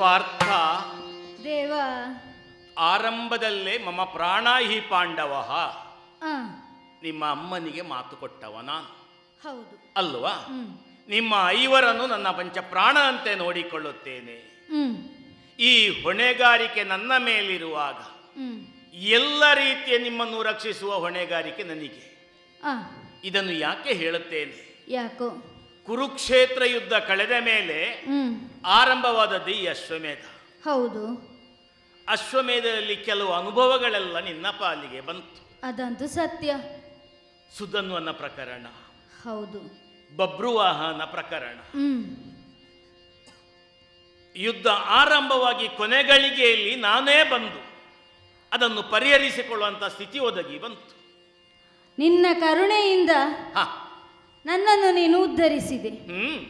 ಪಾರ್ಥ. ದೇವ. ಆರಂಭದಲ್ಲೇ ಮಮ ಪ್ರಾಣಾಹಿ ಪಾಂಡವ. ನಿಮ್ಮ ಅಮ್ಮನಿಗೆ ಮಾತು ಕೊಟ್ಟವ ನಾನು. ಹೌದು. ಅಲ್ವಾ? ನಿಮ್ಮ ಐವರನ್ನು ನನ್ನ ಪಂಚ ಪ್ರಾಣ ಅಂತೆ ನೋಡಿಕೊಳ್ಳುತ್ತೇನೆ. ಈ ಹೊಣೆಗಾರಿಕೆ ನನ್ನ ಮೇಲಿರುವಾಗ ಎಲ್ಲ ರೀತಿಯ ನಿಮ್ಮನ್ನು ರಕ್ಷಿಸುವ ಹೊಣೆಗಾರಿಕೆ ನನಗೆ. ಇದನ್ನು ಯಾಕೆ ಹೇಳುತ್ತೇನೆ? ಯಾಕೋ? ಕುರುಕ್ಷೇತ್ರ ಯುದ್ಧ ಕಳೆದ ಮೇಲೆ ಆರಂಭವಾದದ್ದು ಈ ಅಶ್ವಮೇಧ. ಹೌದು. ಅಶ್ವಮೇಧದಲ್ಲಿ ಕೆಲವು ಅನುಭವಗಳೆಲ್ಲ ನಿನ್ನ ಪಾಲಿಗೆ ಬಂತು. ಅದಂತೂ ಸತ್ಯ. ಸುಧನ್ವನ ಪ್ರಕರಣ. ಹೌದು. ಬಬ್ರುವಾಹನ ಪ್ರಕರಣ. ಯುದ್ಧ ಆರಂಭವಾಗಿ ಕೊನೆಗಳಿಗೆಯಲ್ಲಿ ನಾನೇ ಬಂದು ಅದನ್ನು ಪರಿಹರಿಸಿಕೊಳ್ಳುವಂತ ಸ್ಥಿತಿ ಒದಗಿ ಬಂತು. ನಿನ್ನ ಕರುಣೆಯಿಂದ ಹ. ನನ್ನನ್ನು ನೀನು ಉದ್ಧರಿಸಿದೆ. ಹ್ಮ್.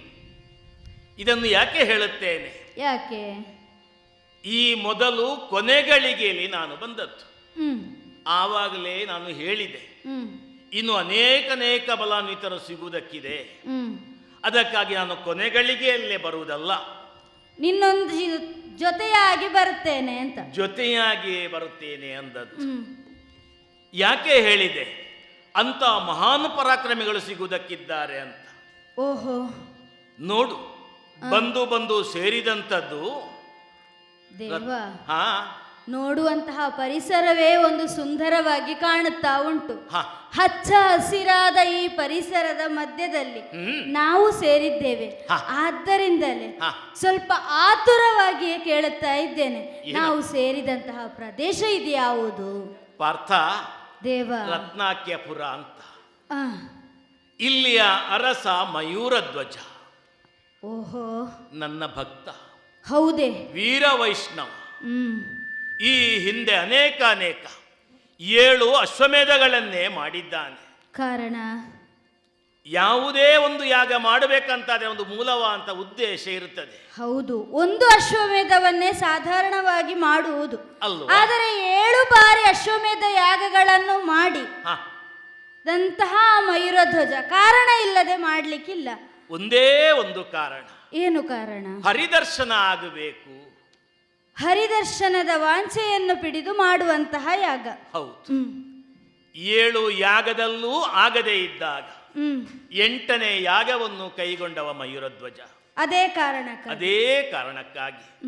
ಇದನ್ನು ಯಾಕೆ ಹೇಳುತ್ತೇನೆ? ಯಾಕೆ? ಈ ಮೊದಲು ಕೊನೆಗಳಿಗೆಯಲ್ಲಿ ನಾನು ಬಂದದ್ದು. ಹ್ಮ್. ಆವಾಗಲೇ ನಾನು ಹೇಳಿದೆ. ಹ್ಮ್. ಇನ್ನು ಅನೇಕ ಅನೇಕ ಬಲಾನ್ವಿತರು ಸಿಗುವುದಕ್ಕಿದೆ. ಹ್ಮ್. ಅದಕ್ಕಾಗಿ ನಾನು ಕೊನೆಗಳಿಗೆಯಲ್ಲೇ ಬರುವುದಲ್ಲ. ನಿನ್ನೊಂದು ಜಿ- ಜೊತೆಯಾಗಿ ಬರುತ್ತೇನೆ ಅಂತ. ಜೊತೆಯಾಗಿಯೇ ಬರುತ್ತೇನೆ ಅಂದದ್ದು. ಹ್ಮ್. ಯಾಕೆ ಹೇಳಿದೆ? ಅಂತ ಮಹಾನ್ ಪರಾಕ್ರಮಿಗಳು ಸಿಗುವುದಕ್ಕಿದ್ದಾರೆ ಅಂತ. ಓಹೋ. ನೋಡು ಬಂದು ಬಂದು ಸೇರಿದಂಥದ್ದು ದೇವ ಹಾ. ನೋಡುವಂತಹ ಪರಿಸರವೇ ಒಂದು ಸುಂದರವಾಗಿ ಕಾಣುತ್ತಾ ಉಂಟು. ಹಾ. ಹಚ್ಚ ಹಸಿರಾದ ಈ ಪರಿಸರದ ಮಧ್ಯದಲ್ಲಿ ನಾವು ಸೇರಿದ್ದೇವೆ. ಆದ್ದರಿಂದಲೇ. ಸ್ವಲ್ಪ ಆತುರವಾಗಿಯೇ ಕೇಳುತ್ತಾ ಇದ್ದೇನೆ. ನಾವು ಸೇರಿದಂತಹ ಪ್ರದೇಶ ಇದ್ಯಾವುದು ಪಾರ್ಥ ದೇವ. ರತ್ನಾಕ್ಯಪುರ ಅಂತ. ಇಲ್ಲಿಯ ಅರಸ ಮಯೂರಧ್ವಜ ಓಹೋ. ನನ್ನ ಭಕ್ತ. ಹೌದೇ. ವೀರ ವೈಷ್ಣವ. ಈ ಹಿಂದೆ ಅನೇಕ ಅನೇಕ ಏಳು ಅಶ್ವಮೇಧಗಳನ್ನೇ ಮಾಡಿದ್ದಾನೆ. ಕಾರಣ? ಯಾವುದೇ ಒಂದು ಯಾಗ ಮಾಡಬೇಕಂತಾದ್ರೆ ಒಂದು ಮೂಲವ ಅಂತ ಉದ್ದೇಶ ಇರುತ್ತದೆ. ಹೌದು ಒಂದು ಅಶ್ವಮೇಧವನ್ನೇ ಸಾಧಾರಣವಾಗಿ ಮಾಡುವುದು? ಆದರೆ ಏಳು ಬಾರಿ ಅಶ್ವಮೇಧ ಯಾಗಗಳನ್ನು ಮಾಡಿ ದಂತಹ ಮಯೂರಧ್ವಜ ಕಾರಣ ಇಲ್ಲದೆ ಮಾಡ್ಲಿಕ್ಕಿಲ್ಲ. ಒಂದೇ ಒಂದು ಕಾರಣ. ಏನು ಕಾರಣ? ಹರಿದರ್ಶನ ಆಗಬೇಕು. ಹರಿದರ್ಶನದ ವಾಂಛೆಯನ್ನು ಪಿಡಿದು ಮಾಡುವಂತಹ ಯಾಗ. ಹೌದು. ಏಳು ಯಾಗದಲ್ಲೂ ಆಗದೇ ಇದ್ದಾಗ ಎಂಟನೇ ಯಾಗವನ್ನು ಕೈಗೊಂಡವ ಮಯೂರಧ್ವಜ. ಅದೇ ಕಾರಣ ಅದೇ ಕಾರಣಕ್ಕಾಗಿ.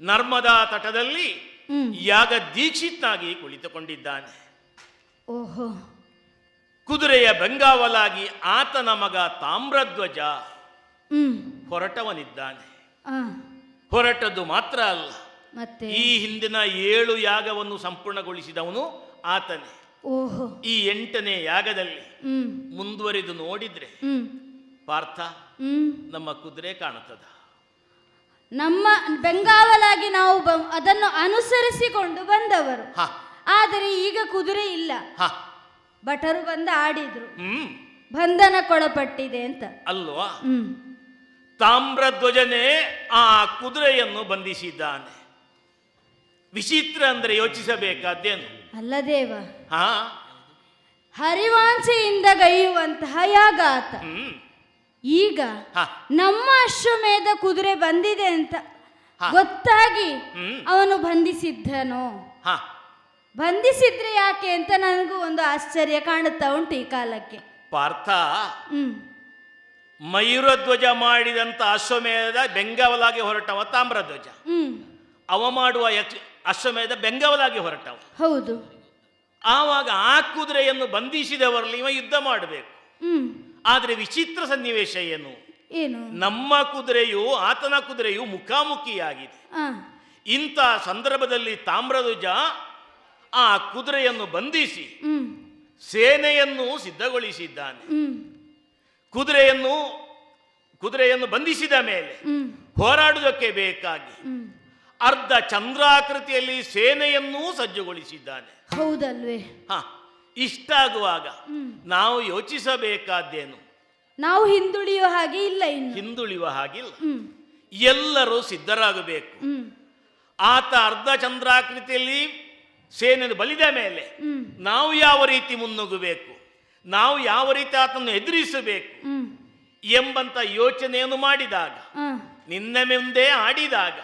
ನರ್ಮದಾ ತಟದಲ್ಲಿ ಯಾಗ ದೀಕ್ಷಿತನಾಗಿ ಕುಳಿತುಕೊಂಡಿದ್ದಾನೆ. ಓಹೋ. ಕುದುರೆಯ ಬೆಂಗಾವಲಾಗಿ ಆತನ ಮಗ ತಾಮ್ರಧ್ವಜ ಹೊರಟವನಿದ್ದಾನೆ. ಹೊರಟದ್ದು ಮಾತ್ರ ಅಲ್ಲ. ಮತ್ತೆ? ಈ ಹಿಂದಿನ ಏಳು ಯಾಗವನ್ನು ಸಂಪೂರ್ಣಗೊಳಿಸಿದವನು ಆತನೇ. ಓಹೋ. ಈ ಎಂಟನೇ ಯಾಗದಲ್ಲಿ ಮುಂದುವರಿದು ನೋಡಿದ್ರೆ ಪಾರ್ಥ ನಮ್ಮ ಕುದುರೆ ಕಾಣುತ್ತದ. ನಮ್ಮ ಬೆಂಗಾವಲಾಗಿ ನಾವು ಅದನ್ನು ಅನುಸರಿಸಿಕೊಂಡು ಬಂದವರು. ಹ. ಆದರೆ ಈಗ ಕುದುರೆ ಇಲ್ಲ. ಹ. ಭಟರು ಬಂದು ಆಡಿದ್ರು. ಬಂಧನ ಬಂಧನಕ್ಕೊಳಪಟ್ಟಿದೆ ಅಂತ. ಅಲ್ವಾ? ತಾಮ್ರ ತಾಮ್ರಧ್ವಜನೇ ಆ ಕುದುರೆಯನ್ನು ಬಂಧಿಸಿದ್ದಾನೆ. ವಿಚಿತ್ರ ಅಂದ್ರೆ ಯೋಚಿಸಬೇಕಾದ್ದೇನು? ಅಲ್ಲ ದೇವ ಹಾ. ಹರಿವಾಂಚೆಯಿಂದ ಗೈಯುವಂತಹ ಯಾಗಾತ. ಹ್ಮ್. ಈಗ ಹ. ನಮ್ಮ ಅಶ್ವಮೇಧ ಕುದುರೆ ಬಂದಿದೆ ಅಂತ ಹ. ಗೊತ್ತಾಗಿ ಹ್ಮ್. ಅವನು ಬಂಧಿಸಿದ್ದನು. ಹಾ. ಬಂಧಿಸಿದ್ರೆ ಯಾಕೆ ಅಂತ ನನಗೂ ಒಂದು ಆಶ್ಚರ್ಯ ಕಾಣುತ್ತಾ ಉಂಟು ಈ ಕಾಲಕ್ಕೆ. ಪಾರ್ಥ ಹ್ಮ್. ಮಯೂರಧ್ವಜ ಮಾಡಿದಂತ ಅಶ್ವಮೇಧದ ಬೆಂಗಾವಲಾಗಿ ಹೊರಟವ ತಾಮ್ರಧ್ವಜ. ಹ್ಮ್. ಅವ ಮಾಡುವ ಯಕ್ಷ ಅಶ್ವಮೇಧ ಬೆಂಗಾವಲಾಗಿ ಹೊರಟವ. ಹೌದು. ಆವಾಗ ಆ ಕುದುರೆಯನ್ನು ಬಂಧಿಸಿದವರಲ್ಲಿ ಇವ ಯುದ್ಧ ಮಾಡಬೇಕು. ಆದರೆ ವಿಚಿತ್ರ ಸನ್ನಿವೇಶ ಏನು? ಏನು? ನಮ್ಮ ಕುದುರೆಯು ಆತನ ಕುದುರೆಯು ಮುಖಾಮುಖಿಯಾಗಿದೆ. ಇಂಥ ಸಂದರ್ಭದಲ್ಲಿ ತಾಮ್ರಧ್ವಜ ಆ ಕುದುರೆಯನ್ನು ಬಂಧಿಸಿ ಸೇನೆಯನ್ನು ಸಿದ್ಧಗೊಳಿಸಿದ್ದಾನೆ. ಕುದುರೆಯನ್ನು ಕುದುರೆಯನ್ನು ಬಂಧಿಸಿದ ಮೇಲೆ ಹೋರಾಡುವುದಕ್ಕೆ ಬೇಕಾಗಿ ಅರ್ಧ ಚಂದ್ರಾಕೃತಿಯಲ್ಲಿ ಸೇನೆಯನ್ನೂ ಸಜ್ಜುಗೊಳಿಸಿದ್ದಾನೆ. ಹೌದಲ್ವೇ? ಹ ಇಷ್ಟಾಗುವಾಗ ಆಗುವಾಗ ನಾವು ಯೋಚಿಸಬೇಕಾದ್ದೇನು ನಾವು ಹಿಂದುಳಿಯುವ ಹಾಗೆ ಇಲ್ಲ ಹಿಂದುಳಿಯುವ ಹಾಗಿಲ್ಲ. ಎಲ್ಲರೂ ಸಿದ್ಧರಾಗಬೇಕು. ಆತ ಅರ್ಧ ಚಂದ್ರಾಕೃತಿಯಲ್ಲಿ ಸೇನೆ ಬಲಿದ ಮೇಲೆ ನಾವು ಯಾವ ರೀತಿ ಮುನ್ನುಗ್ಗಬೇಕು? ನಾವು ಯಾವ ರೀತಿ ಆತನ್ನು ಎದುರಿಸಬೇಕು? ಎಂಬಂತ ಯೋಚನೆಯನ್ನು ಮಾಡಿದಾಗ ನಿನ್ನೆ ಮುಂದೆ ಆಡಿದಾಗ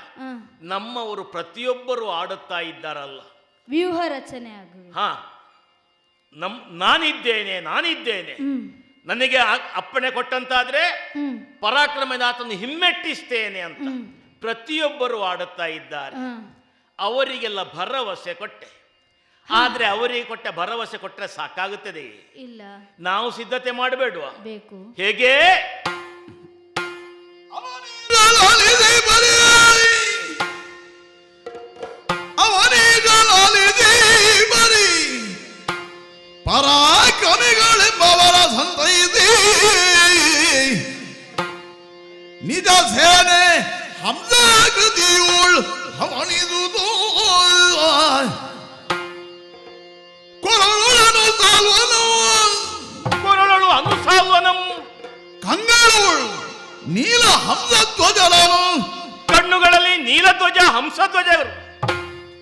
ನಮ್ಮವರು ಪ್ರತಿಯೊಬ್ಬರು ಆಡುತ್ತಾ ಇದ್ದಾರಲ್ಲ. ವ್ಯೂಹ ರಚನೆ ಆಗ ಹಾ ನಮ್ ನಾನಿದ್ದೇನೆ ನಾನಿದ್ದೇನೆ. ನನಗೆ ಆ- ಅಪ್ಪಣೆ ಕೊಟ್ಟಂತಾದ್ರೆ ಹ್ಮ್. ಪರಾಕ್ರಮನಾಥನ್ನು ಹಿಮ್ಮೆಟ್ಟಿಸ್ತೇನೆ ಅಂತ. ಪ್ರತಿಯೊಬ್ಬರು ಆಡುತ್ತಾ ಇದ್ದಾರೆ. ಅವರಿಗೆಲ್ಲ ಭರವಸೆ ಕೊಟ್ಟೆ. ಆದ್ರೆ ಅವರಿಗೆ ಕೊಟ್ಟ ಭರವಸೆ ಕೊಟ್ಟರೆ ಸಾಕಾಗುತ್ತದೆ ಇಲ್ಲ. ನಾವು ಸಿದ್ಧತೆ ಮಾಡಬೇಡುವ? ಬೇಕು. ಹೇಗೆ? ಪರಾಕ್ರಮಿಗಳೆಂಬವರ ಸಂತೈಸಿ ನಿಜ ಸೇನೆ ಹಂಸಾಕೃತಿಯುಳ್ ಹವಣಿದುದು. ಕೊರಳನು ಸಾಲ್ವನು. ಕೊರಳಳು ಅನುಸಾಲ್ವನಂ. ಕಂಗಾಳುವಳು ನೀಲ ಹಂಸ ಧ್ವಜನನು ಕಣ್ಣುಗಳಲ್ಲಿ ನೀಲ ಧ್ವಜ ಹಂಸ ಧ್ವಜ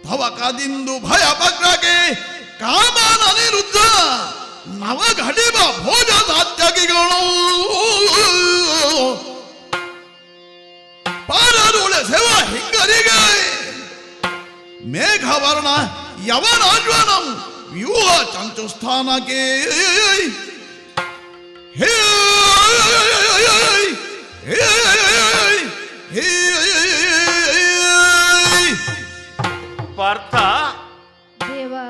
ತವಕದಿಂದು ಭಯ ಬಗ್ರಗೆ ಕಾಮನ ನಿರುದ್ಧ ನವಘಟಿವ ಭೋಜ ಸಾತ್ಯಗಿಗಳು ಪಾರರುಳೆ ಸೇವ ಹಿಂಗರಿಗೆ. ಮೇಘವರ್ಣ ಯವನಾಜ್ವನಂ ವ್ಯೂಹ ಚಂಚುಸ್ಥಾನಕ್ಕೆ. ಹೇ ಪಾರ್ಥ ದೇವ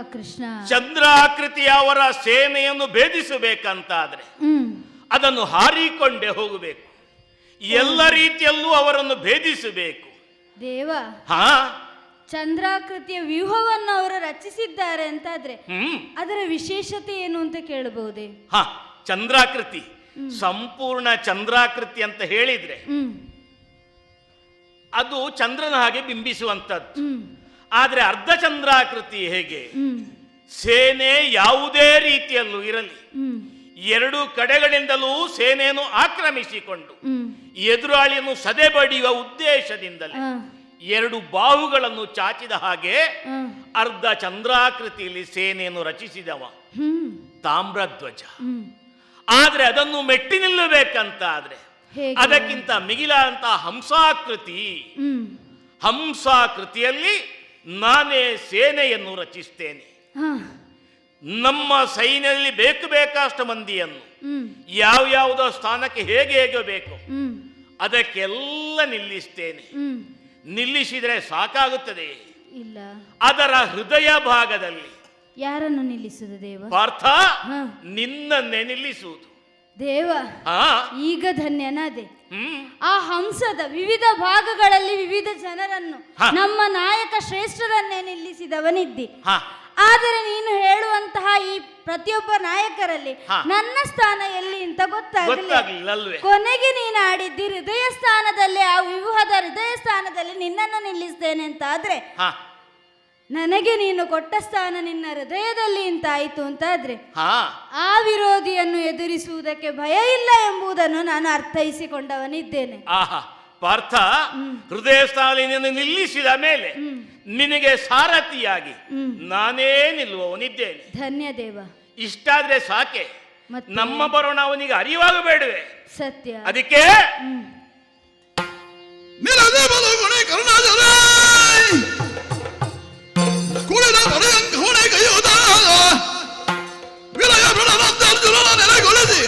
ಕೃಷ್ಣ. ಚಂದ್ರಾಕೃತಿಯ ಅವರ ಸೇನೆಯನ್ನು ಭೇದಿಸಬೇಕಂತಾದ್ರೆ ಅದನ್ನು ಹಾರಿಕೊಂಡೇ ಹೋಗಬೇಕು. ಎಲ್ಲ ರೀತಿಯಲ್ಲೂ ಅವರನ್ನು ಭೇದಿಸಬೇಕು. ದೇವ ಹಾ. ಚಂದ್ರಾಕೃತಿಯ ವ್ಯೂಹವನ್ನು ಅವರು ರಚಿಸಿದ್ದಾರೆ ಅಂತಾದ್ರೆ ಹ್ಮ್. ಅದರ ವಿಶೇಷತೆ ಏನು ಅಂತ ಕೇಳಬಹುದೇ ಹಾ ಚಂದ್ರಾಕೃತಿ. ಸಂಪೂರ್ಣ ಚಂದ್ರಾಕೃತಿ ಅಂತ ಹೇಳಿದ್ರೆ ಅದು ಚಂದ್ರನ ಹಾಗೆ ಬಿಂಬಿಸುವಂಥದ್ದು. ಹ್ಮ್. ಆದ್ರೆ ಅರ್ಧ ಚಂದ್ರಾಕೃತಿ ಹೇಗೆ? ಸೇನೆ ಯಾವುದೇ ರೀತಿಯಲ್ಲೂ ಇರಲಿ. ಎರಡು ಕಡೆಗಳಿಂದಲೂ ಸೇನೆಯನ್ನು ಆಕ್ರಮಿಸಿಕೊಂಡು ಎದುರಾಳಿಯನ್ನು ಸದೆ ಬಡಿಯುವ ಉದ್ದೇಶದಿಂದಲೇ ಎರಡು ಬಾಹುಗಳನ್ನು ಚಾಚಿದ ಹಾಗೆ ಅರ್ಧ ಚಂದ್ರಾಕೃತಿಯಲ್ಲಿ ಸೇನೆಯನ್ನು ರಚಿಸಿದವ ತಾಮ್ರ ತಾಮ್ರಧ್ವಜ. ಆದರೆ ಆದ್ರೆ ಅದನ್ನು ಮೆಟ್ಟಿ ನಿಲ್ಲಬೇಕಂತ ಆದ್ರೆ ಅದಕ್ಕಿಂತ ಮಿಗಿಲಾದಂತಹ ಹಂಸಾಕೃತಿ. ಹಂಸಾಕೃತಿಯಲ್ಲಿ ನಾನೇ ಸೇನೆಯನ್ನು ರಚಿಸ್ತೇನೆ. ನಮ್ಮ ಸೈನ್ಯದಲ್ಲಿ ಬೇಕು ಬೇಕಾಷ್ಟು ಮಂದಿಯನ್ನು ಯಾವ ಯಾವ್ಯಾವುದೋ ಸ್ಥಾನಕ್ಕೆ ಹೇಗೆ ಹೇಗೆ ಬೇಕು ಅದಕ್ಕೆಲ್ಲ ನಿಲ್ಲಿಸ್ತೇನೆ. ನಿಲ್ಲಿಸಿದರೆ ಸಾಕಾಗುತ್ತದೆ. ಇಲ್ಲ. ಅದರ ಹೃದಯ ಭಾಗದಲ್ಲಿ ಯಾರನ್ನು ನಿಲ್ಲಿಸುವುದು ದೇವ? ಪಾರ್ಥ. ನಿನ್ನನ್ನೇ ನಿಲ್ಲಿಸುವುದು. ದೇವ ಹಾ ಈಗ ಧನ್ಯನಾದೆ ಆ ಹಂಸದ ವಿವಿಧ ಭಾಗಗಳಲ್ಲಿ ವಿವಿಧ ಜನರನ್ನು ಹಾ. ನಮ್ಮ ನಾಯಕ ಶ್ರೇಷ್ಠರನ್ನೇ ನಿಲ್ಲಿಸಿದವನಿದ್ದಿ. ಹಾ. ಆದರೆ ನೀನು ಹೇಳುವಂತಹ ಈ ಪ್ರತಿಯೊಬ್ಬ ನಾಯಕರಲ್ಲಿ ಹಾ. ನನ್ನ ಸ್ಥಾನ ಎಲ್ಲಿ ಅಂತ ಗೊತ್ತಾಗಲಿಲ್ಲ. ಗೊತ್ತಾಗ್ಲಿಲ್ಲ ಅಲ್ವೇ ಕೊನೆಗೆ ನೀನು ಆಡಿದ್ದಿ ಹೃದಯ ಸ್ಥಾನದಲ್ಲಿ ಆ ವಿವಾಹದ ಹೃದಯ ಸ್ಥಾನದಲ್ಲಿ ನಿನ್ನನ್ನು ನಿಲ್ಲಿಸ್ತೇನೆ ಅಂತ ಆದ್ರೆ ಹಾ. ನನಗೆ ನೀನು ಕೊಟ್ಟ ಸ್ಥಾನ ನಿನ್ನ ಹೃದಯದಲ್ಲಿ ಅಂತ ಆಯ್ತು ಅಂತಾದ್ರೆ ಹಾ. ಆ ವಿರೋಧಿಯನ್ನು ಎದುರಿಸುವುದಕ್ಕೆ ಭಯ ಇಲ್ಲ ಎಂಬುದನ್ನು ನಾನು ಅರ್ಥೈಸಿಕೊಂಡವನಿದ್ದೇನೆ. ಆಹಾ. ಪಾರ್ಥ ಹೃದಯ ಸ್ಥಾನ ನಿಲ್ಲಿಸಿದ ಮೇಲೆ ನಿನಗೆ ಸಾರಥಿಯಾಗಿ ನಾನೇ ನಿಲ್ಲುವವನಿದ್ದೇನೆ. ಧನ್ಯ ದೇವ. ಇಷ್ಟಾದ್ರೆ ಸಾಕೆ. ಮತ್ತೆ? ನಮ್ಮ ಬರೋಣ ಅವನಿಗೆ ಅರಿವಾಗಬೇಡವೆ. ಸತ್ಯ. ಅದಕ್ಕೆ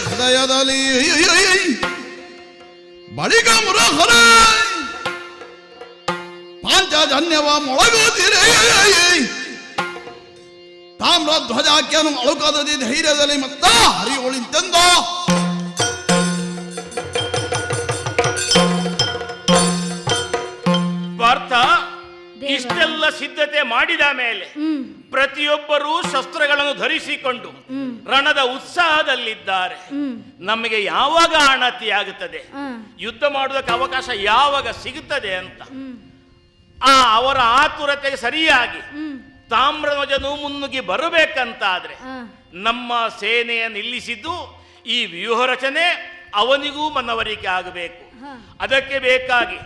ಹೃದಯದಲ್ಲಿ ಬಳಿಕ ಮುರಹರ ಪಾಂಚಜನ್ಯವ ಮೊಳಗುತ್ತಿರೆ ತಾಮ್ರ ಧ್ವಜಾಖ್ಯನು ಅಳುಕದದಿ ಧೈರ್ಯದಲ್ಲಿ ಮತ್ತ ಹರಿಯುಳಿಂತೆಂದ ಪಾರ್ಥ ದೇವ. ಇಷ್ಟೆಲ್ಲ ಸಿದ್ಧತೆ ಮಾಡಿದ ಮೇಲೆ ಪ್ರತಿಯೊಬ್ಬರೂ ಶಸ್ತ್ರಗಳನ್ನು ಧರಿಸಿಕೊಂಡು ರಣದ ಉತ್ಸಾಹದಲ್ಲಿದ್ದಾರೆ. ನಮಗೆ ಯಾವಾಗ ಅಣತಿ ಆಗುತ್ತದೆ? ಯುದ್ಧ ಮಾಡುವುದಕ್ಕೆ ಅವಕಾಶ ಯಾವಾಗ ಸಿಗುತ್ತದೆ ಅಂತ? ಆ ಅವರ ಆತುರತೆಗೆ ಸರಿಯಾಗಿ ತಾಮ್ರಧ್ವಜನು ಮುನ್ನುಗ್ಗಿ ಬರಬೇಕಂತಾದ್ರೆ ನಮ್ಮ ಸೇನೆಯ ನಿಲ್ಲಿಸಿದ್ದು ಈ ವ್ಯೂಹ ರಚನೆ ಅವನಿಗೂ ಮನವರಿಕೆ ಆಗಬೇಕು. ಅದಕ್ಕೆ ಬೇಕಾಗಿ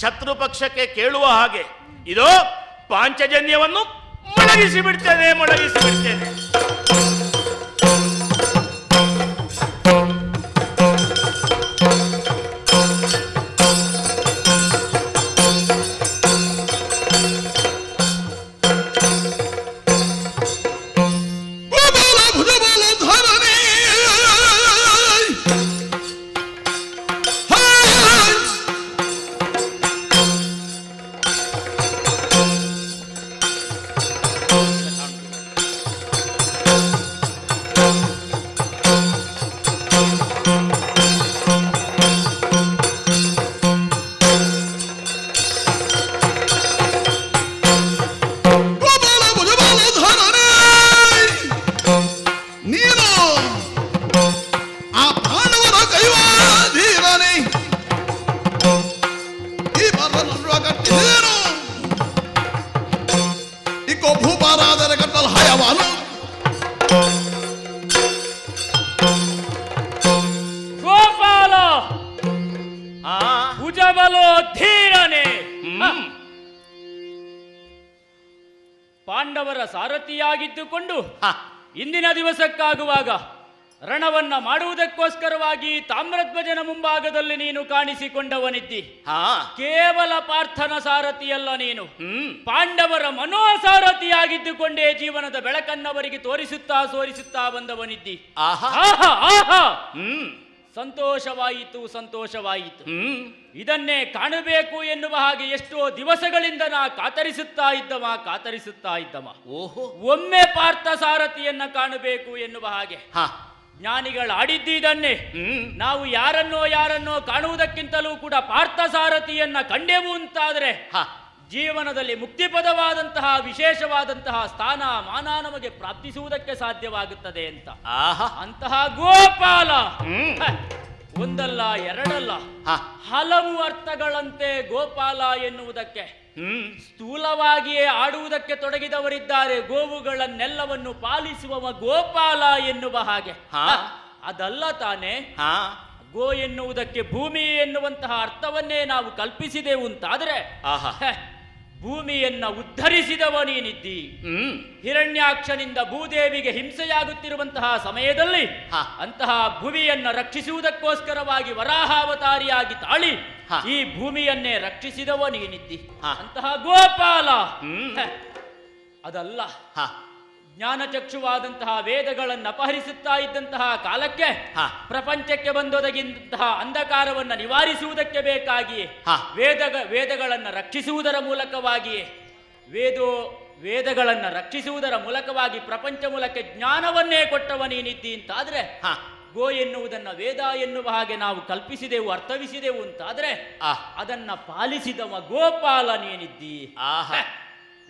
ಶತ್ರು ಪಕ್ಷಕ್ಕೆ ಕೇಳುವ ಹಾಗೆ ಇದೋ ಪಾಂಚಜನ್ಯವನ್ನು ಮೊಳಗಿಸಿ ಬಿಡ್ತೇನೆ ಮೊಳಗಿಸಿ ಬಿಡ್ತೇನೆ ಇಂದಿನ ದಿವಸಕ್ಕಾಗುವಾಗ ರಣವನ್ನ ಮಾಡುವುದಕ್ಕೋಸ್ಕರವಾಗಿ ತಾಮ್ರಧ್ವಜನ ಮುಂಭಾಗದಲ್ಲಿ ನೀನು ಕಾಣಿಸಿಕೊಂಡವನಿದ್ದಿ. ಹಾ. ಕೇವಲ ಪಾರ್ಥನ ಸಾರಥಿಯಲ್ಲ ನೀನು. ಹ್ಮ್. ಪಾಂಡವರ ಮನೋಸಾರಥಿಯಾಗಿದ್ದುಕೊಂಡೇ ಜೀವನದ ಬೆಳಕನ್ನವರಿಗೆ ತೋರಿಸುತ್ತಾ ಸೋರಿಸುತ್ತಾ ಬಂದವನಿದ್ದಿ. ಆಹಾ. ಆಹಾ ಆಹಾ. ಹ್ಮ್. ಸಂತೋಷವಾಯಿತು ಸಂತೋಷವಾಯಿತು. ಇದನ್ನೇ ಕಾಣಬೇಕು ಎನ್ನುವ ಹಾಗೆ ಎಷ್ಟೋ ದಿವಸಗಳಿಂದ ನಾ ಕಾತರಿಸುತ್ತಾ ಇದ್ದವ ಕಾತರಿಸುತ್ತಾ ಇದ್ದವ. ಓಹೋ. ಒಮ್ಮೆ ಪಾರ್ಥ ಸಾರಥಿಯನ್ನ ಕಾಣಬೇಕು ಎನ್ನುವ ಹಾಗೆ. ಹ. ಜ್ಞಾನಿಗಳು ಆಡಿದ್ದಿದನ್ನೇ ನಾವು ಯಾರನ್ನೋ ಯಾರನ್ನೋ ಕಾಣುವುದಕ್ಕಿಂತಲೂ ಕೂಡ ಪಾರ್ಥ ಸಾರಥಿಯನ್ನ ಕಂಡೆವು ಅಂತಾದ್ರೆ ಹ. ಜೀವನದಲ್ಲಿ ಮುಕ್ತಿಪದವಾದಂತಹ ವಿಶೇಷವಾದಂತಹ ಸ್ಥಾನ ಮಾನ ನಮಗೆ ಪ್ರಾಪ್ತಿಸುವುದಕ್ಕೆ ಸಾಧ್ಯವಾಗುತ್ತದೆ ಅಂತ. ಆಹಾ. ಅಂತಹ ಗೋಪಾಲ. ಒಂದಲ್ಲ ಎರಡಲ್ಲ. ಹಲವು ಅರ್ಥಗಳಂತೆ ಗೋಪಾಲ ಎನ್ನುವುದಕ್ಕೆ ಹ್ಮ್. ಸ್ಥೂಲವಾಗಿಯೇ ಆಡುವುದಕ್ಕೆ ತೊಡಗಿದವರಿದ್ದಾರೆ. ಗೋವುಗಳನ್ನೆಲ್ಲವನ್ನು ಪಾಲಿಸುವವ ಗೋಪಾಲ ಎನ್ನುವ ಹಾಗೆ. ಅದಲ್ಲ ತಾನೇ. ಹಾ. ಗೋ ಎನ್ನುವುದಕ್ಕೆ ಭೂಮಿ ಎನ್ನುವಂತಹ ಅರ್ಥವನ್ನೇ ನಾವು ಕಲ್ಪಿಸಿದೆವು ಅಂತಾದ್ರೆ ಆಹಾ. ಭೂಮಿಯನ್ನ ಉದ್ಧರಿಸಿದವ ನೀನಿದ್ದಿ ಹ್ಮ್ ಹಿರಣ್ಯಾಕ್ಷನಿಂದ ಭೂದೇವಿಗೆ ಹಿಂಸೆಯಾಗುತ್ತಿರುವಂತಹ ಸಮಯದಲ್ಲಿ. ಅಂತಹ ಭೂಮಿಯನ್ನ ರಕ್ಷಿಸುವುದಕ್ಕೋಸ್ಕರವಾಗಿ ವರಾಹಾವತಾರಿಯಾಗಿ ತಾಳಿ. ಈ ಭೂಮಿಯನ್ನೇ ರಕ್ಷಿಸಿದವ ನೀನಿದ್ದಿ. ಅಂತಹ ಗೋಪಾಲ. ಅದಲ್ಲ ಹ ಜ್ಞಾನಚಕ್ಷುವಾದಂತಹ ವೇದಗಳನ್ನು ಅಪಹರಿಸುತ್ತಾ ಇದ್ದಂತಹ ಕಾಲಕ್ಕೆ ಹ. ಪ್ರಪಂಚಕ್ಕೆ ಬಂದೊದಗಿದಂತಹ ಅಂಧಕಾರವನ್ನು ನಿವಾರಿಸುವುದಕ್ಕೆ ಬೇಕಾಗಿ. ವೇದ ವೇದಗಳನ್ನು ರಕ್ಷಿಸುವುದರ ಮೂಲಕವಾಗಿ ವೇದೋ ವೇದಗಳನ್ನು ರಕ್ಷಿಸುವುದರ ಮೂಲಕವಾಗಿ ಪ್ರಪಂಚ ಮೂಲಕ ಜ್ಞಾನವನ್ನೇ ಕೊಟ್ಟವ ನೀನಿದ್ದಿ ಅಂತಾದ್ರೆ ಹ ಗೋ ಎನ್ನುವುದನ್ನು ವೇದ ಎನ್ನುವ ಹಾಗೆ ನಾವು ಕಲ್ಪಿಸಿದೆವು ಅರ್ಥವಿಸಿದೆವು ಅಂತಾದ್ರೆ. ಅದನ್ನ ಪಾಲಿಸಿದವ ಗೋಪಾಲ ನೀನಿದ್ದಿ ಆಹಾ.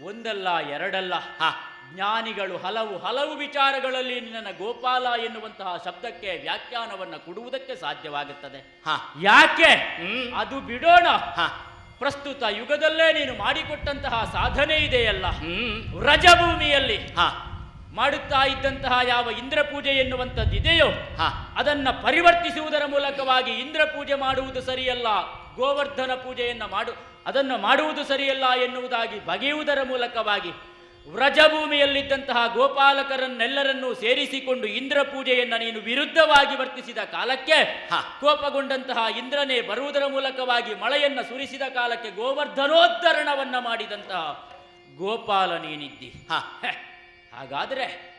ಒಂದಲ್ಲ ಎರಡಲ್ಲ ಹ ಜ್ಞಾನಿಗಳು ಹಲವು ಹಲವು ವಿಚಾರಗಳಲ್ಲಿ ನಿನ್ನ ಗೋಪಾಲ ಎನ್ನುವಂತಹ ಶಬ್ದಕ್ಕೆ ವ್ಯಾಖ್ಯಾನವನ್ನು ಕೊಡುವುದಕ್ಕೆ ಸಾಧ್ಯವಾಗುತ್ತದೆ. ಹ. ಯಾಕೆ. ಅದು ಬಿಡೋಣ. ಹ. ಪ್ರಸ್ತುತ ಯುಗದಲ್ಲೇ ನೀನು ಮಾಡಿಕೊಟ್ಟಂತಹ ಸಾಧನೆ ಇದೆಯಲ್ಲ. ರಜಭೂಮಿಯಲ್ಲಿ ಮಾಡುತ್ತಾ ಇದ್ದಂತಹ ಯಾವ ಇಂದ್ರ ಪೂಜೆ ಎನ್ನುವಂಥದ್ದಿದೆಯೋ ಹಾ. ಅದನ್ನ ಪರಿವರ್ತಿಸುವುದರ ಮೂಲಕವಾಗಿ ಇಂದ್ರ ಪೂಜೆ ಮಾಡುವುದು ಸರಿಯಲ್ಲ ಗೋವರ್ಧನ ಪೂಜೆಯನ್ನು ಮಾಡು ಅದನ್ನು ಮಾಡುವುದು ಸರಿಯಲ್ಲ ಎನ್ನುವುದಾಗಿ ಬಗೆಯುವುದರ ಮೂಲಕವಾಗಿ ವ್ರಜಭೂಮಿಯಲ್ಲಿದ್ದಂತಹ ಗೋಪಾಲಕರನ್ನೆಲ್ಲರನ್ನೂ ಸೇರಿಸಿಕೊಂಡು ಇಂದ್ರ ಪೂಜೆಯನ್ನು ನೀನು ವಿರುದ್ಧವಾಗಿ ವರ್ತಿಸಿದ ಕಾಲಕ್ಕೆ. ಕೋಪಗೊಂಡಂತಹ ಇಂದ್ರನೇ ಬರುವುದರ ಮೂಲಕವಾಗಿ ಮಳೆಯನ್ನು ಸುರಿಸಿದ ಕಾಲಕ್ಕೆ ಗೋವರ್ಧನೋದ್ಧರಣವನ್ನ ಮಾಡಿದಂತಹ ಗೋಪಾಲ ನೀನಿದ್ದಿ ಹಾಗಾದರೆ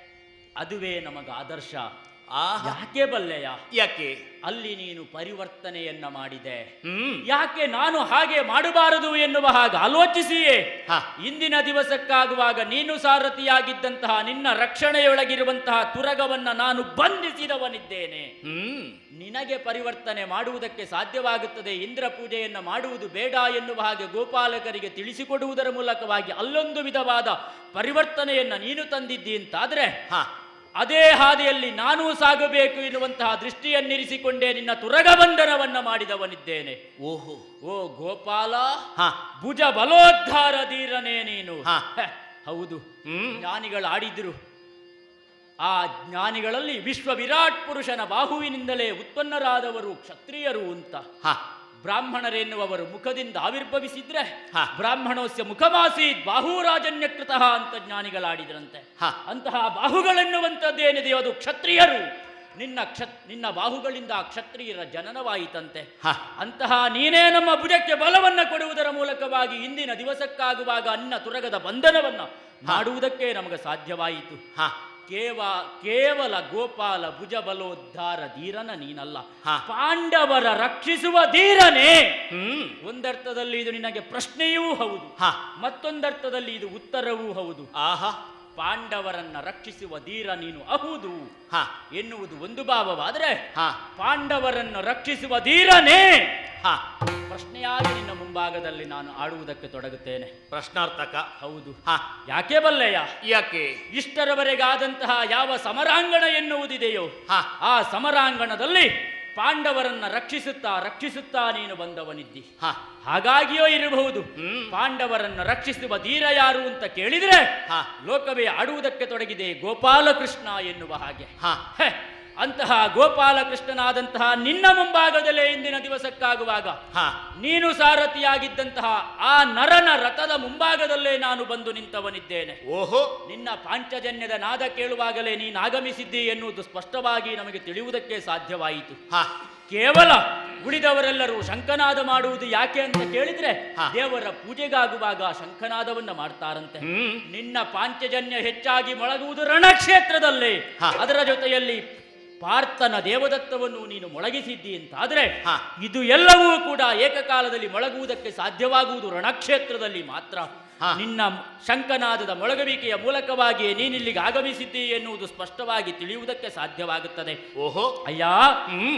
ಅದುವೇ ನಮಗ ಆದರ್ಶ ಆಹಾ ಯಾಕೆ ಬಲ್ಲೆಯ? ಯಾಕೆ? ಅಲ್ಲಿ ನೀನು ಪರಿವರ್ತನೆಯನ್ನ ಮಾಡಿದೆ. ಹ್ಮ್. ಯಾಕೆ ನಾನು ಹಾಗೆ ಮಾಡಬಾರದು ಎನ್ನುವ ಹಾಗೆ ಆಲೋಚಿಸಿಯೇ? ಹ. ಇಂದಿನ ದಿವಸಕ್ಕಾಗುವಾಗ ನೀನು ಸಾರಥಿಯಾಗಿದ್ದಂತಹ ನಿನ್ನ ರಕ್ಷಣೆಯೊಳಗಿರುವಂತಹ ತುರಗವನ್ನ ನಾನು ಬಂಧಿಸಿದವನಿದ್ದೇನೆ. ಹ್ಮ್. ನಿನಗೆ ಪರಿವರ್ತನೆ ಮಾಡುವುದಕ್ಕೆ ಸಾಧ್ಯವಾಗುತ್ತದೆ. ಇಂದ್ರ ಪೂಜೆಯನ್ನು ಮಾಡುವುದು ಬೇಡ ಎನ್ನುವ ಹಾಗೆ ಗೋಪಾಲಕರಿಗೆ ತಿಳಿಸಿಕೊಡುವುದರ ಮೂಲಕವಾಗಿ ಅಲ್ಲೊಂದು ವಿಧವಾದ ಪರಿವರ್ತನೆಯನ್ನ ನೀನು ತಂದಿದ್ದಿ ಅಂತಾದ್ರೆ ಹ. ಅದೇ ಹಾದಿಯಲ್ಲಿ ನಾನೂ ಸಾಗಬೇಕು ಎನ್ನುವಂತಹ ದೃಷ್ಟಿಯನ್ನಿರಿಸಿಕೊಂಡೇ ನಿನ್ನ ತುರಗಬಂಧನವನ್ನ ಮಾಡಿದವನಿದ್ದೇನೆ. ಓಹೋ. ಓ ಗೋಪಾಲ ಹ. ಭುಜ ಬಲೋದ್ಧಾರ ಧೀರನೇ ನೀನು. ಹಾ. ಹೌದು. ಜ್ಞಾನಿಗಳು ಆಡಿದ್ರು ಆ ಜ್ಞಾನಿಗಳಲ್ಲಿ ವಿಶ್ವ ವಿರಾಟ್ ಪುರುಷನ ಬಾಹುವಿನಿಂದಲೇ ಉತ್ಪನ್ನರಾದವರು ಕ್ಷತ್ರಿಯರು ಅಂತ. ಹ ಬ್ರಾಹ್ಮಣರೆನ್ನುವವರು ಮುಖದಿಂದ ಆವಿರ್ಭವಿಸಿದ್ರೆ. ಬ್ರಾಹ್ಮಣೋಸ್ಯ ಮುಖಮಾಸೀತ್ ಬಾಹುರಾಜನ್ಯಕೃತಃ ಅಂತ ಜ್ಞಾನಿಗಳಾಡಿದ್ರಂತೆ. ಅಂತಹ ಬಾಹುಗಳೆನ್ನುವಂಥದ್ದೇನಿದೆಯೋ ಅದು ಕ್ಷತ್ರಿಯರು. ನಿನ್ನ ಕ್ಷತ್ ನಿನ್ನ ಬಾಹುಗಳಿಂದ ಆ ಕ್ಷತ್ರಿಯರ ಜನನವಾಯಿತಂತೆ. ಹ. ಅಂತಹ ನೀನೇ ನಮ್ಮ ಭುಜಕ್ಕೆ ಬಲವನ್ನು ಕೊಡುವುದರ ಮೂಲಕವಾಗಿ ಇಂದಿನ ದಿವಸಕ್ಕಾಗುವಾಗ ಅನ್ನ ತುರಗದ ಬಂಧನವನ್ನು ಮಾಡುವುದಕ್ಕೆ ನಮಗೆ ಸಾಧ್ಯವಾಯಿತು. ಹ. ಕೇವ ಕೇವಲ ಗೋಪಾಲ ಭುಜಬಲೋದ್ಧಾರ ಧೀರನ ನೀನಲ್ಲ. ಪಾಂಡವರ ರಕ್ಷಿಸುವ ಧೀರನೇ. ಹ್ಮ್. ಒಂದರ್ಥದಲ್ಲಿ ಇದು ನಿನಗೆ ಪ್ರಶ್ನೆಯೂ ಹೌದು. ಹ. ಮತ್ತೊಂದರ್ಥದಲ್ಲಿ ಇದು ಉತ್ತರವೂ ಹೌದು. ಆಹಾ. ಪಾಂಡವರನ್ನ ರಕ್ಷಿಸುವ ಧೀರ ನೀನು ಅಹುದು. ಹ. ಎನ್ನುವುದು ಒಂದು ಭಾವವಾದರೆ ಹ. ಪಾಂಡವರನ್ನು ರಕ್ಷಿಸುವ ಧೀರನೇ. ಹ. ಪ್ರಶ್ನೆಯಾಗಿ ನಿನ್ನ ಮುಂಭಾಗದಲ್ಲಿ ನಾನು ಆಡುವುದಕ್ಕೆ ತೊಡಗುತ್ತೇನೆ. ಪ್ರಶ್ನಾರ್ಥಕ. ಹೌದು. ಹಾ. ಯಾಕೆ ಬಲ್ಲಯ್ಯ ಯಾಕೆ? ಇಷ್ಟರವರೆಗಾದಂತಹ ಯಾವ ಸಮರಾಂಗಣ ಎನ್ನುವುದಿದೆಯೋ ಹಾ. ಆ ಸಮರಾಂಗಣದಲ್ಲಿ ಪಾಂಡವರನ್ನ ರಕ್ಷಿಸುತ್ತಾ ರಕ್ಷಿಸುತ್ತಾ ನೀನು ಬಂದವನಿದ್ದಿ. ಹಾ. ಹಾಗಾಗಿಯೋ ಇರಬಹುದು. ಹ್ಮ್. ಪಾಂಡವರನ್ನ ರಕ್ಷಿಸುವ ಧೀರ ಯಾರು ಅಂತ ಕೇಳಿದ್ರೆ ಹಾ. ಲೋಕವೇ ಆಡುವುದಕ್ಕೆ ತೊಡಗಿದೆ ಗೋಪಾಲಕೃಷ್ಣ ಎನ್ನುವ ಹಾಗೆ. ಹೆ, ಅಂತಹ ಗೋಪಾಲಕೃಷ್ಣನಾದಂತಹ ನಿನ್ನ ಮುಂಭಾಗದಲ್ಲೇ ಇಂದಿನ ದಿವಸಕ್ಕಾಗುವಾಗ ಹಾ. ನೀನು ಸಾರಥಿಯಾಗಿದ್ದಂತಹ ಆ ನರನ ರಥದ ಮುಂಭಾಗದಲ್ಲೇ ನಾನು ಬಂದು ನಿಂತವನಿದ್ದೇನೆ. ಓಹೋ. ನಿನ್ನ ಪಾಂಚಜನ್ಯದ ನಾದ ಕೇಳುವಾಗಲೇ ನೀನು ಆಗಮಿಸಿದ್ದಿ ಎನ್ನುವುದು ಸ್ಪಷ್ಟವಾಗಿ ನಮಗೆ ತಿಳಿಯುವುದಕ್ಕೆ ಸಾಧ್ಯವಾಯಿತು. ಹಾ. ಕೇವಲ ಉಳಿದವರೆಲ್ಲರೂ ಶಂಖನಾದ ಮಾಡುವುದು ಯಾಕೆ ಅಂತ ಕೇಳಿದ್ರೆ. ದೇವರ ಪೂಜೆಗಾಗುವಾಗ ಶಂಖನಾದವನ್ನ ಮಾಡ್ತಾರಂತೆ. ನಿನ್ನ ಪಾಂಚಜನ್ಯ ಹೆಚ್ಚಾಗಿ ಮೊಳಗುವುದು ರಣಕ್ಷೇತ್ರದಲ್ಲಿ. ಅದರ ಜೊತೆಯಲ್ಲಿ ಪಾರ್ಥನ ದೇವದತ್ತವನ್ನು ನೀನು ಮೊಳಗಿಸಿದ್ದಿ ಅಂತಾದ್ರೆ. ಇದು ಎಲ್ಲವೂ ಕೂಡ ಏಕಕಾಲದಲ್ಲಿ ಮೊಳಗುವುದಕ್ಕೆ ಸಾಧ್ಯವಾಗುವುದು ರಣಕ್ಷೇತ್ರದಲ್ಲಿ ಮಾತ್ರ. ನಿನ್ನ ಶಂಕನಾದದ ಮೊಳಗುವಿಕೆಯ ಮೂಲಕವಾಗಿಯೇ ನೀನಿಲ್ಲಿಗೆ ಆಗಮಿಸಿದ್ದಿ ಎನ್ನುವುದು ಸ್ಪಷ್ಟವಾಗಿ ತಿಳಿಯುವುದಕ್ಕೆ ಸಾಧ್ಯವಾಗುತ್ತದೆ ಓಹೋ ಅಯ್ಯ.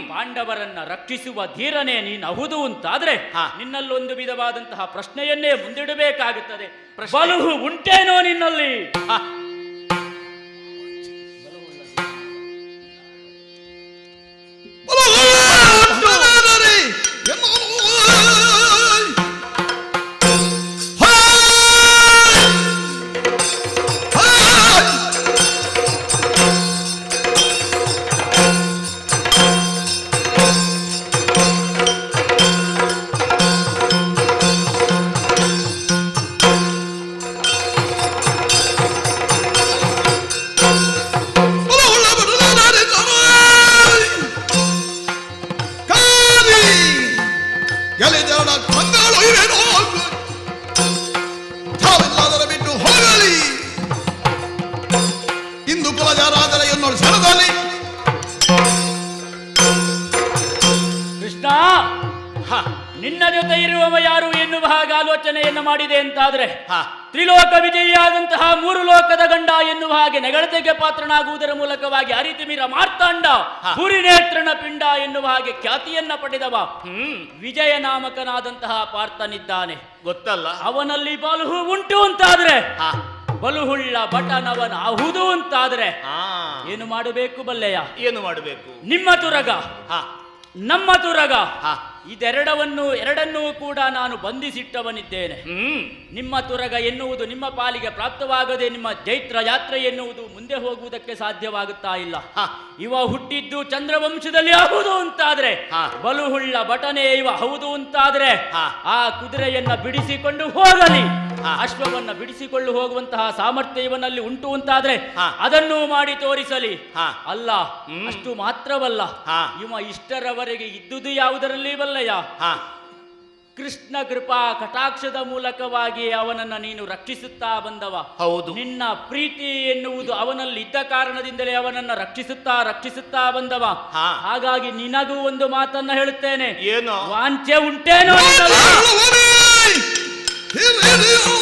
ಪಾಂಡವರನ್ನ ರಕ್ಷಿಸುವ ಧೀರನೇ ನೀನು ಹೌದು ಅಂತಾದ್ರೆ. ನಿನ್ನಲ್ಲೊಂದು ವಿಧವಾದಂತಹ ಪ್ರಶ್ನೆಯನ್ನೇ ಮುಂದಿಡಬೇಕಾಗುತ್ತದೆ? ಬಲುಹು ಉಂಟೇನೋ ನಿನ್ನಲ್ಲಿ ಆಲೋಚನೆಯನ್ನು ಮಾಡಿದೆ ಅಂತಾದ್ರೆ ಹಾ. ತ್ರಿಲೋಕ ವಿಜಯಿಯಾದಂತಹ ಮೂರು ಲೋಕದ ಗಂಡ ಎನ್ನುವ ಹಾಗೆ ನೆಗಳತೆಗೆ ಪಾತ್ರನಾಗುವುದರ ಮೂಲಕವಾಗಿ ಅರಿತಿಮಿರ ಮಾರ್ತಾಂಡ ಹಾ. ಹುರಿನೇತ್ರನ ಪಿಂಡ ಎನ್ನುವ ಹಾಗೆ ಖ್ಯಾತಿಯನ್ನ ಪಡೆದವ. ಹ್ಮ್. ವಿಜಯ ನಾಮಕನಾದಂತಹ ಪಾರ್ಥನಿದ್ದಾನೆ. ಗೊತ್ತಲ್ಲ. ಅವನಲ್ಲಿ ಬಲುಹು ಉಂಟು ಅಂತಾದ್ರೆ ಬಲುಹುಳ್ಳ ಬಟನವನ ಅಹುದು ಅಂತಾದ್ರೆ ಏನು ಮಾಡಬೇಕು ಬಲ್ಲೆಯ? ಏನು ಮಾಡಬೇಕು? ನಿಮ್ಮ ತುರಗ. ನಮ್ಮ ತುರಗ ಇದೆರಡವನ್ನು ಎರಡನ್ನೂ ಕೂಡ ನಾನು ಬಂಧಿಸಿಟ್ಟವನಿದ್ದೇನೆ ನಿಮ್ಮ ತುರಗ ಎನ್ನುವುದು ನಿಮ್ಮ ಪಾಲಿಗೆ ಪ್ರಾಪ್ತವಾಗದೆ ನಿಮ್ಮ ಜೈತ್ರ ಯಾತ್ರೆ ಎನ್ನುವುದು ಮುಂದೆ ಹೋಗುವುದಕ್ಕೆ ಸಾಧ್ಯವಾಗುತ್ತಾ ಇಲ್ಲ ಇವ ಹುಟ್ಟಿದ್ದು ಚಂದ್ರವಂಶದಲ್ಲಿ ಹೌದು ಅಂತಾದ್ರೆ. ಬಲುಹುಳ್ಳ ಬಟನೆ ಇವ ಹೌದು ಅಂತಾದ್ರೆ. ಆ ಕುದುರೆಯನ್ನ ಬಿಡಿಸಿಕೊಂಡು ಹೋಗಲಿ. ಅಶ್ವವನ್ನ ಬಿಡಿಸಿಕೊಳ್ಳು ಹೋಗುವಂತಹ ಸಾಮರ್ಥ್ಯ ಇವನಲ್ಲಿ ಉಂಟು ಅಂತಾದ್ರೆ. ಅದನ್ನು ಮಾಡಿ ತೋರಿಸಲಿ. ಹಾ. ಅಲ್ಲ ಅಷ್ಟು ಮಾತ್ರವಲ್ಲ. ಇವ ಇಷ್ಟರವರೆಗೆ ಇದ್ದುದು ಯಾವುದರಲ್ಲಿ ಬಲ್ಲಯ್ಯ? ಕೃಷ್ಣ ಕೃಪಾ ಕಟಾಕ್ಷದ ಮೂಲಕವಾಗಿ ಅವನನ್ನ ನೀನು ರಕ್ಷಿಸುತ್ತಾ ಬಂದವ. ಹೌದು. ನಿನ್ನ ಪ್ರೀತಿ ಎನ್ನುವುದು ಅವನಲ್ಲಿ ಇದ್ದ ಕಾರಣದಿಂದಲೇ ಅವನನ್ನ ರಕ್ಷಿಸುತ್ತಾ ರಕ್ಷಿಸುತ್ತಾ ಬಂದವ. ಹಾಗಾಗಿ ನಿನಗೂ ಒಂದು ಮಾತನ್ನ ಹೇಳುತ್ತೇನೆ. ಏನು? Vanche ಉಂಟೇನೋ Him and the